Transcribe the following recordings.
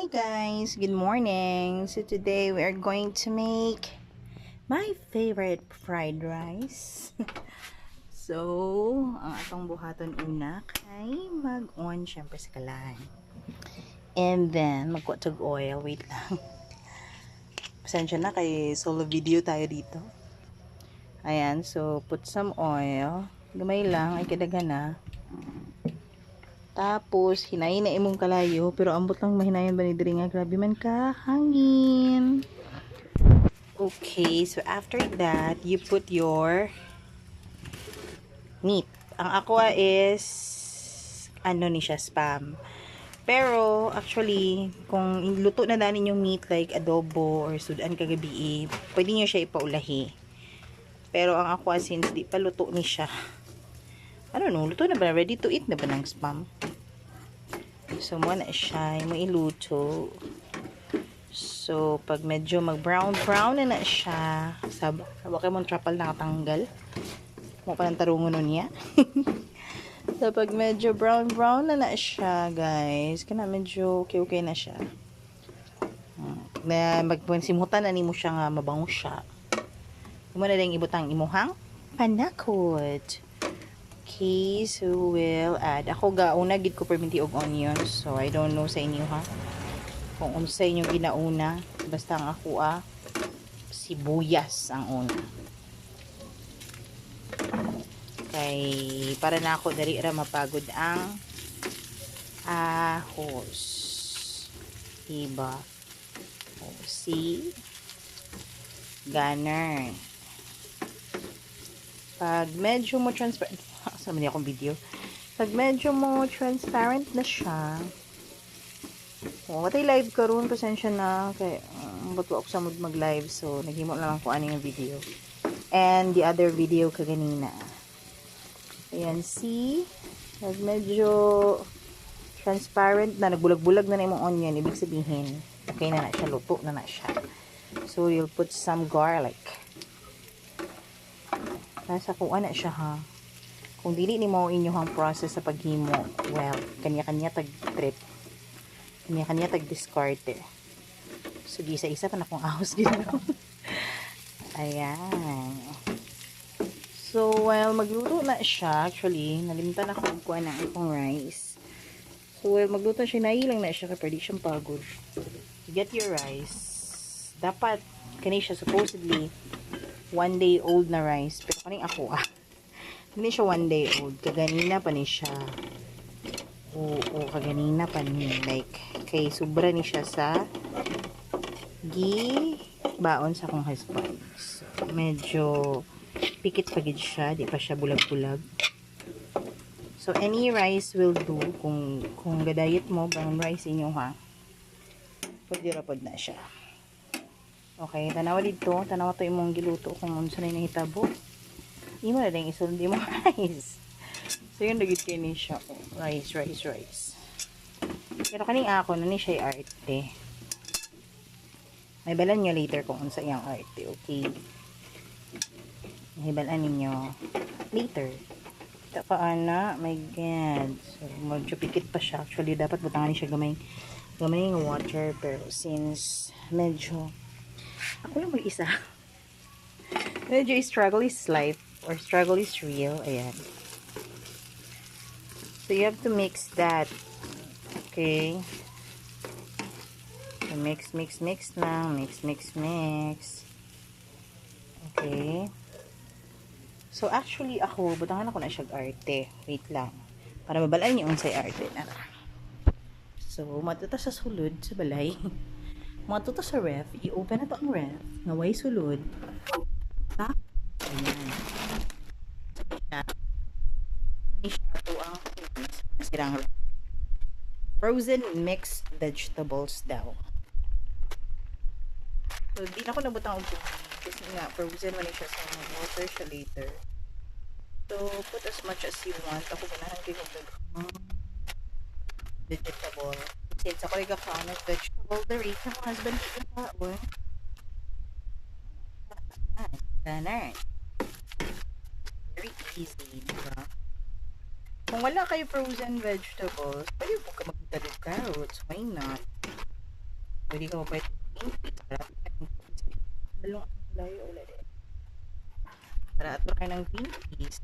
Hi guys, good morning. So today we are going to make my favorite fried rice. so, ang atong buhaton una kay mag-on syempre sa kalan. And then, magkuha oil. Wait lang. Pasensya na kay solo video tayo dito. Ayan, so put some oil. Gamay lang, ay kadagan na. Tapos, hinayin na imong kalayo. Pero ambot lang mahinayan ba ni diri nga. Grabe man ka. Hangin. Okay, so after that, you put your meat. Ang aqua is ano ni siya, spam. Pero, actually, kung luto na dani yung meat like adobo or sudan kagabi, pwede nyo siya ipaulahi. Pero, ang aqua since di pa luto ni siya, I don't know, luto na ba? Ready to eat na ba ng spam? So, mo na siya. Mo iluto. So, pag medyo mag-brown-brown na na siya, sab sabo kayo mong trapal nakatanggal. Mo pa ng tarungo nun niya. so, pag medyo brown-brown na na siya, guys, kana medyo okay-okay na siya. Na magpansimutan na ni mo siya nga mabango siya. Mo na lang ibutang imuhang panakot. Okay, so we'll add. Ako gauna gid ko perminti og onions. So I don't know sa inyo ha. Kung unsa inyo ginauna, basta ang ako ah sibuyas ang una. Kay para na ako dali ra mapagod ang ahos. Diba? O, see? Ganun. Pag medyo mo transparent, sa mali akong video. Pag medyo mo transparent na siya, o, katay live karon pasensya na, kay, um, ba't ako sa mood mag-live, so, naghimo lang ako ano yung video. And, the other video kaganina. Ayan, see? Pag medyo transparent na, nagbulag-bulag na na yung onion, ibig sabihin, okay na na siya, luto na na siya. So, you'll put some garlic. Nasa kung ana siya ha. Kung dili ni mo inyong process sa paghimo, well, kanya-kanya tag-trip. Kanya-kanya tag-discard eh. So, isa-isa pa na kung ahos gino. Ayan. So, while magluto na siya, actually, nalimtan ako kung kuha na akong rice. So, while magluto siya, nailang na siya kapag di siyang pagod. Get your rice. Dapat, kani siya supposedly, one day old na rice. Pero kaning ako ah. Hindi siya one day old. Kaganina pa ni siya. Oo, kaganina pa ni. Like, kay sobra ni siya sa gi baon sa akong husband. So, medyo pikit pagid siya. Di pa siya bulag-bulag. So, any rice will do. Kung, kung gadayet mo, brown rice inyo ha. Pwede rapod na siya. Okay, tanawa dito. Tanawa to imong giluto kung unsa na nahitabo. Imo na lang isunod mo rice. So, yun nagit kay ni siya. Rice, rice, rice. Pero kaning ako, na ni siya arte. May balan nyo later kung unsa iyang arte, okay? May balan ninyo later. Kita pa ana, my god. So, medyo pikit pa siya. Actually, dapat butangan siya gamay gamay ng water. Pero since medyo ako lang mag-isa. Medyo struggle is life or struggle is real. Ayan. So, you have to mix that. Okay. So, mix, mix, mix lang. Mix, mix, mix. Okay. So, actually, ako, butangan ako na siya arte. Wait lang. Para mabalaan niyo unsay arte. So, matuta sa sulod sa balay. matuto sa ref, i-open na to ang ref, nga way sulod. Ta? Ayan. Ini siya to ang sirang. Frozen mixed vegetables daw. So, di na ko nabutang og tubig. Kasi nga, frozen man siya sa water siya later. So, put as much as you want. Ako ganahan kayo kung vegetable. Since ako yung of vegetable, the rate ng husband ko na or Ganun. Very easy, di ba? Kung wala kayo frozen vegetables, pwede po ka magdala carrots. Why not? Pwede ka pa pwede. Dalong layo ulit eh. Para ato kayo ng green peas.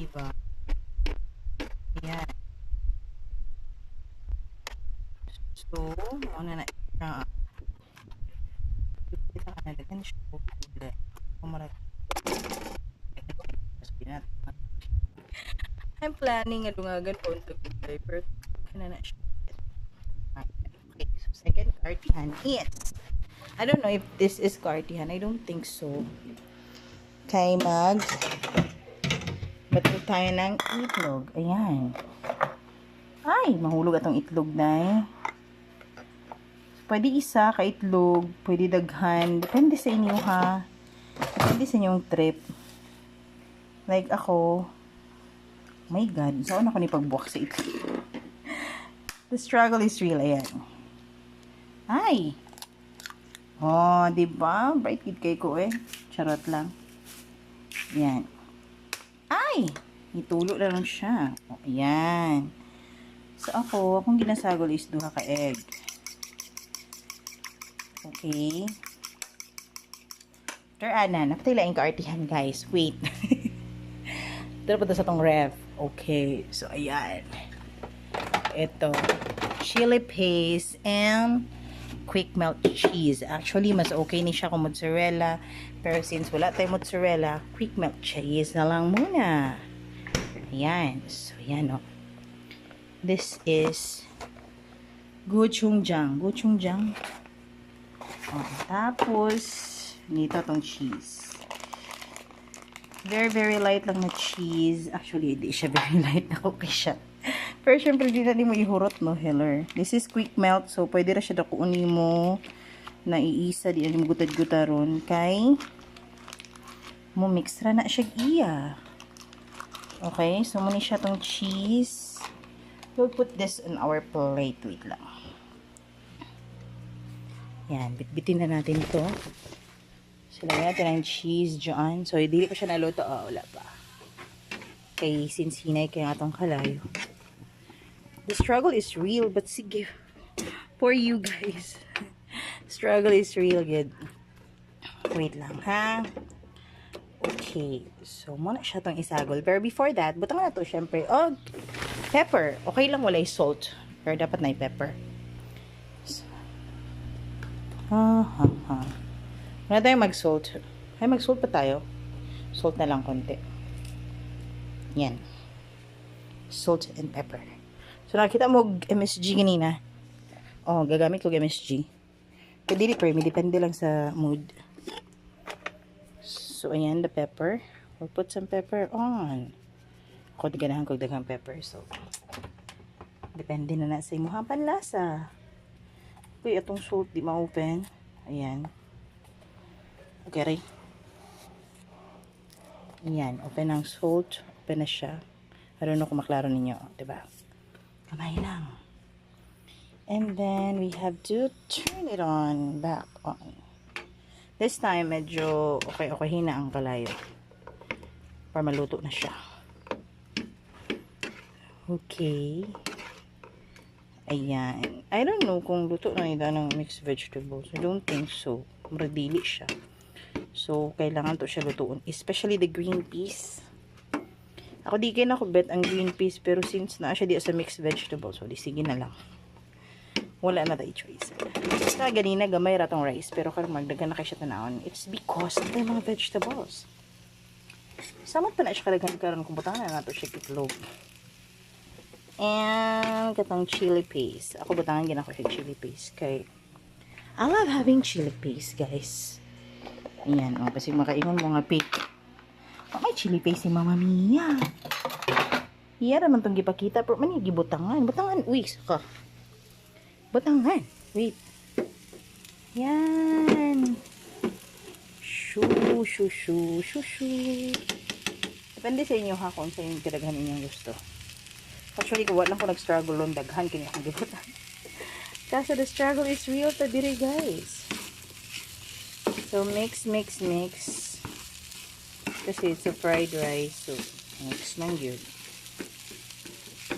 Diba? Ayan. So, mauna na siya. Kita ka na dagan siya. Ulit. Kumarat. I'm planning nga dungagan po to diaper. Kana na siya. Okay, so second cardigan is I don't know if this is cardigan. I don't think so. Kay mag Bato tayo ng itlog. Ayan. Ay, mahulog atong itlog na eh. Pwede isa ka itlog, pwede daghan. Depende sa inyo ha. Depende sa inyong trip. Like ako, my God, saan ako ni pagbuwak sa itlog? The struggle is real. Ayan. Ay! Oh, di ba? Bright kid kay ko eh. Charot lang. Yan. Ay! Itulo na lang siya. O, ayan. So, ako, akong ginasagol is duha ka egg. Okay. After ana, nakatilain ka artihan, guys. Wait. Tara pa sa tong ref. Okay. So, ayan. Ito. Chili paste and quick melt cheese. Actually, mas okay ni siya kung mozzarella. Pero since wala tayong mozzarella, quick melt cheese na lang muna. Ayan. So, ayan o. This is gochujang. Gochujang. O, tapos, nito tong cheese. Very, very light lang na cheese. Actually, hindi siya very light na okay siya. Pero syempre, di na di mo ihurot, no, Heller. This is quick melt, so pwede ra siya dakuuni mo na iisa, di na mo gutad-gutaron. Kay, mo mix na siya iya. Okay, so muna siya tong cheese. We'll put this on our plate. Wait lang. Yan, bitbitin na natin ito. So, lagyan natin ang cheese dyan. So, hindi pa siya naluto. Oh, wala pa. Okay, since hinay kaya itong kalayo. The struggle is real, but sige. For you guys. struggle is real, good. Wait lang, ha? Okay. So, muna siya itong isagol. Pero before that, butang na to, syempre. Oh, pepper. Okay lang wala salt. Pero dapat na pepper. So, ha, ha, ha. Wala tayong mag-salt. Ay, mag-salt pa tayo. Salt na lang konti. Yan. Salt and pepper. So, nakita mo MSG ganina. Oh, gagamit ko MSG. Pwede di pero, depende lang sa mood. So, ayan, the pepper. We'll put some pepper on. Ako, ganahan ko daghang pepper. So, depende na na sa imuhang panlasa. Uy, itong salt, di ma-open. Ayan. Okay, rin. Ayan, open ang salt. Open na siya. I don't know kung maklaro ninyo. Diba? Kamay lang. And then, we have to turn it on. Back on. This time, medyo okay-okay na ang kalayo. Para maluto na siya. Okay. Ayan. I don't know kung luto na nila ng mixed vegetables. I don't think so. Maradili siya. So, kailangan to siya lutuon. Especially the green peas. Ako di kayo nakubet ang green peas. Pero since na siya di sa mixed vegetables, so di sige na lang. Wala na tayo choice. Basta ganina gamay ratong rice. Pero karon magdagan na kayo siya tanawon. It's because of the mga vegetables. Samot pa na siya kalagan karon kung butang na nato siya itlog. And katong chili paste. Ako butangan gina ko siya chili paste. Kay I love having chili paste, guys. Ayan, o. Oh, kasi makaingon mo nga pig. Oh, may chili paste si Mama Mia. Iya naman itong gipakita. Pero man gibutangan. Butangan. Uy, saka. Butangan. Wait. Yan. Shoo, shoo, shoo, shoo, shoo. Depende sa inyo ha kung sa yung kadaghan ninyong gusto. Actually, kung wala ko nag-struggle long daghan kanya akong gibutan. Kasi the struggle is real ta dire guys. So, mix, mix, mix. Kasi it's a fried rice. So, mix lang yun.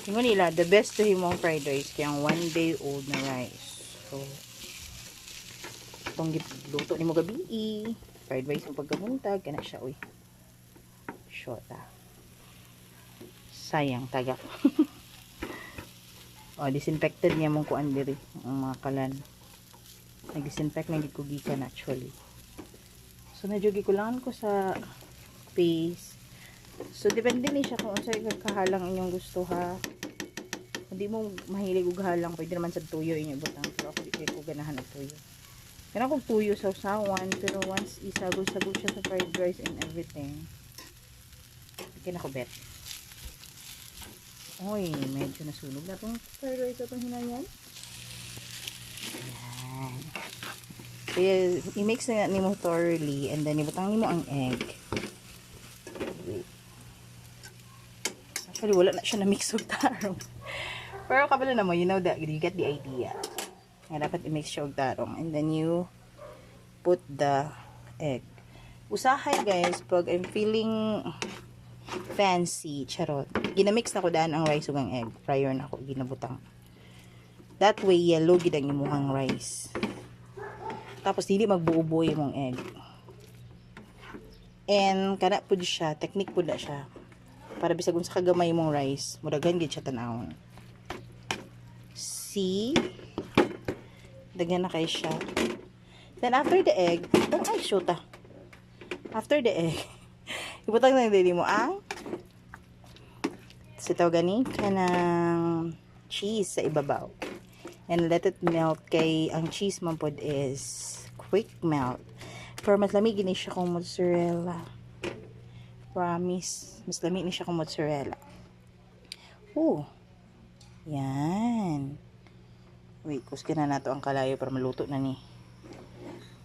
Ingon nila, the best to himong fried rice kaya one day old na rice. So, itong luto ni mo gabi, fried rice mo pagkabuntag, kana siya, uy. Short, ah. Sayang, tagak. o, disinfected niya mong kuan diri, ang mga kalan. Nag-disinfect na ko actually. So, medyo gikulangan ko sa paste. So, depende ni siya kung unsay kahalang inyong gusto ha. Hindi mo mahilig og halang, pwede naman sa tuyo inyo butang. Pero ako di ko ganahan og tuyo. Kaya akong tuyo sa usawan, pero once isagol-sagol siya sa fried rice and everything, hindi na bet. Uy, medyo nasunog na itong fried rice itong hinayan. Kaya, i-mix na ni mo thoroughly and then ibutang ni mo ang egg. Wait. Actually, wala na siya na-mix og tarong. Pero kabalo na mo, you know that, you get the idea. Nga dapat i-mix siya og tarong. And then you put the egg. Usahay guys, pag I'm feeling fancy, charot. Ginamix na ko daan ang rice ug ang egg. Prior na ako ginabutang. That way, yellow gid ang imuhang rice. Tapos, dili magbuo-buo yung egg. And, kana po siya, technique po na siya. Para bisag sa kagamay mong rice, muragan gid siya tanawon. See? Daghan na kay siya. Then, after the egg, itong ay, shoot ah. After the egg, ibutang na dili mo ang sa gani kanang cheese sa ibabaw. And let it melt kay ang cheese man pod is quick melt. Pero mas lamig ni siya kung mozzarella. Promise. Mas lamig ni siya kung mozzarella. Oh. Yan. Wait, kuskin na nato ang kalayo para maluto na ni.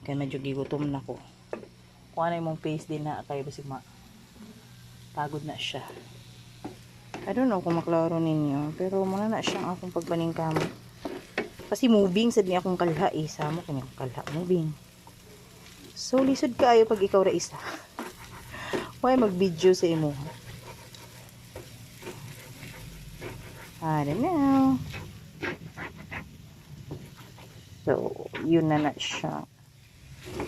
Kaya medyo gigutom na ko. Kung ano yung paste din na kayo basig ma pagod na siya. I don't know kung maklaro ninyo. Pero muna na siyang akong pagbaning kamo. Kasi moving sad niya akong kalha eh. Sama ko kalha moving. So lisod kaayo pag ikaw ra isa. Why mag-video sa imo? I don't know. So, yun na na siya.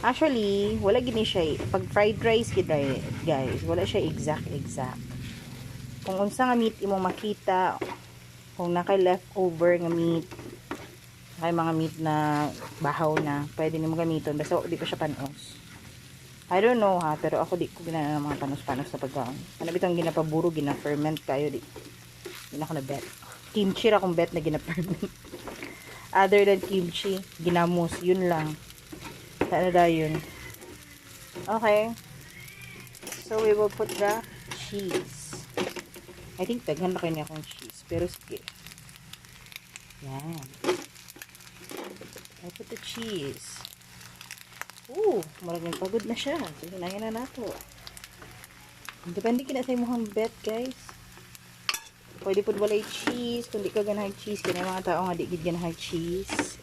Actually, wala gini siya. eh. Pag fried rice gid ay, guys, wala siya exact exact. Kung unsa nga meat imo makita, kung naka leftover nga meat, kay mga meat na bahaw na, pwede nimo gamiton basta di pa siya panos. I don't know ha, pero ako di ko ginana ng mga panos-panos sa pagkaon. Ano bitang ginapaburo, gina-ferment kayo di. Na ako na bet. Kimchi ra kong bet na gina-ferment. Other than kimchi, ginamos, yun lang. Ano da yun? Okay. So, we will put the cheese. I think daghan na kayo niya akong cheese. Pero sige. Yan. I put the cheese. Ooh, maraming pagod na siya. So, hinayin na nato. Depende kina sa imuhang bet, guys. Pwede po walay cheese. Kung di ka ganahay cheese, kaya mga tao nga di gid ganahay cheese.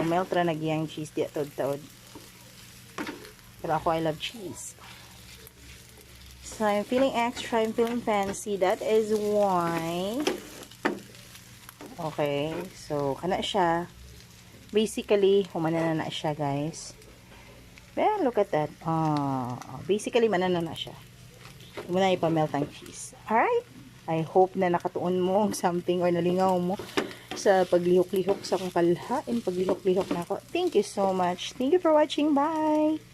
Ang melt ra nagyang cheese di taod-taod. Pero ako, I love cheese. So, I'm feeling extra. I'm feeling fancy. That is why. Okay. So, kana siya. Basically, humana na na siya, guys. Well, look at that. Oh, basically, manana na siya. Hindi mo na ipamelt ang cheese. Alright? I hope na nakatuon mo something or nalingaw mo sa paglihok-lihok sa kong kalhain. Paglihok-lihok na ako. Thank you so much. Thank you for watching. Bye!